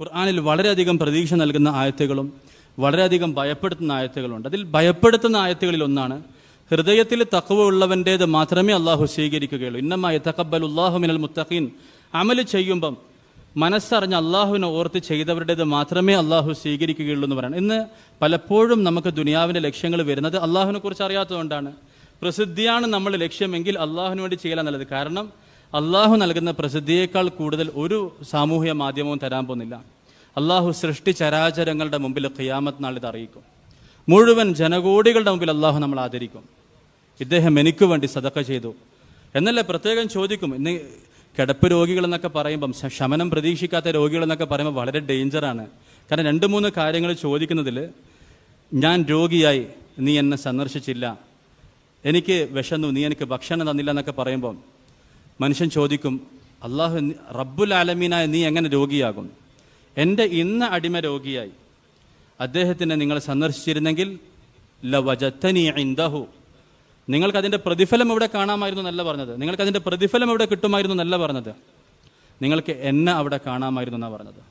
ഖുർആനിൽ വളരെയധികം പ്രതീക്ഷ നൽകുന്ന ആയത്തുകളും വളരെയധികം ഭയപ്പെടുത്തുന്ന ആയത്തുകളുണ്ട്. അതിൽ ഭയപ്പെടുത്തുന്ന ആയത്തുകളിൽ ഒന്നാണ് ഹൃദയത്തിൽ തക്കവ ഉള്ളവന്റേത് മാത്രമേ അള്ളാഹു സ്വീകരിക്കുകയുള്ളൂ. ഇന്നമായി തക്കബൽ ഉള്ളാഹു മിനൽ മുത്തഖീൻ. അമൽ ചെയ്യുമ്പം മനസ്സറിഞ്ഞ് അള്ളാഹുവിനെ ഓർത്ത് ചെയ്തവരുടേത് മാത്രമേ അള്ളാഹു സ്വീകരിക്കുകയുള്ളൂ എന്ന് പറയണം. ഇന്ന് പലപ്പോഴും നമുക്ക് ദുനിയാവിന്റെ ലക്ഷ്യങ്ങൾ വരുന്നത് അള്ളാഹുവിനെ കുറിച്ച് അറിയാത്തതുകൊണ്ടാണ്. പ്രസിദ്ധിയാണ് നമ്മൾ ലക്ഷ്യമെങ്കിൽ അള്ളാഹുവിന് വേണ്ടി ചെയ്യാൻ നല്ലത്. കാരണം അള്ളാഹു നൽകുന്ന പ്രസിദ്ധിയേക്കാൾ കൂടുതൽ ഒരു സാമൂഹ്യ മാധ്യമവും തരാൻ പോകുന്നില്ല. അള്ളാഹു സൃഷ്ടി ചരാചരങ്ങളുടെ മുമ്പിൽ ഖിയാമത്ത് ഇത് അറിയിക്കും. മുഴുവൻ ജനകോടികളുടെ മുമ്പിൽ അള്ളാഹു നമ്മൾ ആദരിക്കും. ഇദ്ദേഹം എനിക്ക് വേണ്ടി സതക്ക ചെയ്തു. എന്നല്ല പ്രത്യേകം ചോദിക്കും. ഇന്ന് കിടപ്പ് രോഗികൾ എന്നൊക്കെ പറയുമ്പം ശമനം പ്രതീക്ഷിക്കാത്ത രോഗികൾ എന്നൊക്കെ പറയുമ്പോൾ വളരെ ഡേഞ്ചറാണ് കാരണം രണ്ട് മൂന്ന് കാര്യങ്ങൾ ചോദിക്കുന്നതിൽ ഞാൻ രോഗിയായി നീ എന്നെ സന്ദർശിച്ചില്ല. എനിക്ക് വിശന്നു നീ എനിക്ക് ഭക്ഷണം തന്നില്ല എന്നൊക്കെ പറയുമ്പോൾ മനുഷ്യൻ ചോദിക്കും അള്ളാഹു റബ്ബുൽ ആലമീനായ നീ എങ്ങനെ രോഗിയാകും? എന്റെ ഇന്ന അടിമ രോഗിയായി. അദ്ദേഹത്തിനെ നിങ്ങൾ സന്ദർശിച്ചിരുന്നെങ്കിൽ ലവജത്തനി ഇന്ദഹു നിങ്ങൾക്ക് അതിന്റെ പ്രതിഫലം എവിടെ കാണാമായിരുന്നു എന്നല്ല പറഞ്ഞത്. നിങ്ങൾക്കതിന്റെ പ്രതിഫലം എവിടെ കിട്ടുമായിരുന്നു എന്നല്ല പറഞ്ഞത്. നിങ്ങൾക്ക് എന്നെ അവിടെ കാണാമായിരുന്നു എന്നാണ് പറഞ്ഞത്.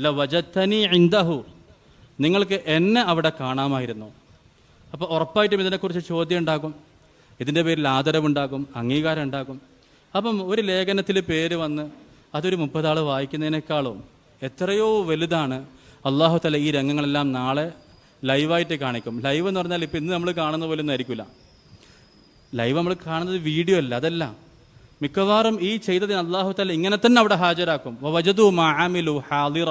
ലവജത്തനി ഇന്ദഹു നിങ്ങൾക്ക് എന്നെ അവിടെ കാണാമായിരുന്നു. അപ്പോൾ ഉറപ്പായിട്ടും ഇതിനെക്കുറിച്ച് ചോദ്യം ഉണ്ടാകും. ഇതിന്റെ പേരിൽ ആദരവുണ്ടാകും അംഗീകാരം ഉണ്ടാകും അപ്പം ഒരു ലേഖനത്തിൽ പേര് വന്ന് അതൊരു മുപ്പതാൾ വായിക്കുന്നതിനേക്കാളും എത്രയോ വലുതാണ് അള്ളാഹു തല ഈ രംഗങ്ങളെല്ലാം നാളെ ലൈവായിട്ട് കാണിക്കും. ലൈവ് എന്ന് പറഞ്ഞാൽ ഇപ്പം ഇന്ന് നമ്മൾ കാണുന്ന പോലെ ഒന്നും ആയിരിക്കില്ല ലൈവ് നമ്മൾ കാണുന്നത് വീഡിയോ അല്ല അതല്ല. മിക്കവാറും ഈ ചെയ്തതിന് അള്ളാഹു തല ഇങ്ങനെ തന്നെ അവിടെ ഹാജരാക്കും. വജതു മാമിലു ഹാദിറ.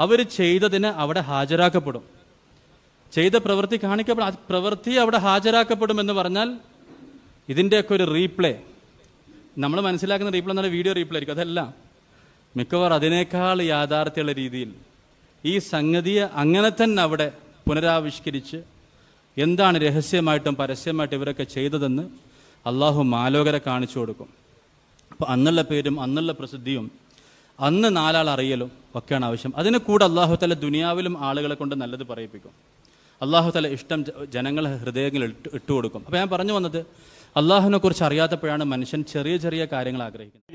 അവർ ചെയ്തതിന് അവിടെ ഹാജരാക്കപ്പെടും. ചെയ്ത പ്രവൃത്തി കാണിക്കപ്പെടും പ്രവൃത്തി അവിടെ ഹാജരാക്കപ്പെടും എന്ന് പറഞ്ഞാൽ ഇതിന്റെയൊക്കെ ഒരു റീപ്ലേ. നമ്മൾ മനസ്സിലാക്കുന്ന റീപ്ലേ എന്നാൽ വീഡിയോ റീപ്ലേ ആയിരിക്കും. അതല്ല. മിക്കവാറും അതിനേക്കാൾ യാഥാർത്ഥ്യമുള്ള രീതിയിൽ ഈ സംഗതിയെ അങ്ങനെ തന്നെ അവിടെ പുനരാവിഷ്കരിച്ച് എന്താണ് രഹസ്യമായിട്ടും പരസ്യമായിട്ടും ഇവരൊക്കെ ചെയ്തതെന്ന് അള്ളാഹു മാലോകരെ കാണിച്ചു കൊടുക്കും. അപ്പോൾ അന്നുള്ള പേരും അന്നുള്ള പ്രസിദ്ധിയും അന്ന് നാലാൾ അറിയലും ഒക്കെയാണ് ആവശ്യം. അതിന് കൂടെ അള്ളാഹു തല ദുനിയാവിലും ആളുകളെ കൊണ്ട് നല്ലത് പറയിപ്പിക്കും. അള്ളാഹു തല ഇഷ്ടം ജനങ്ങളെ ഹൃദയങ്ങളിൽ ഇട്ട് ഇട്ട് കൊടുക്കും അപ്പോൾ ഞാൻ പറഞ്ഞു വന്നത് അള്ളാഹുവിനെ കുറിച്ച് അറിയാത്തപ്പോഴാണ് മനുഷ്യൻ ചെറിയ ചെറിയ കാര്യങ്ങൾ ആഗ്രഹിക്കുന്നത്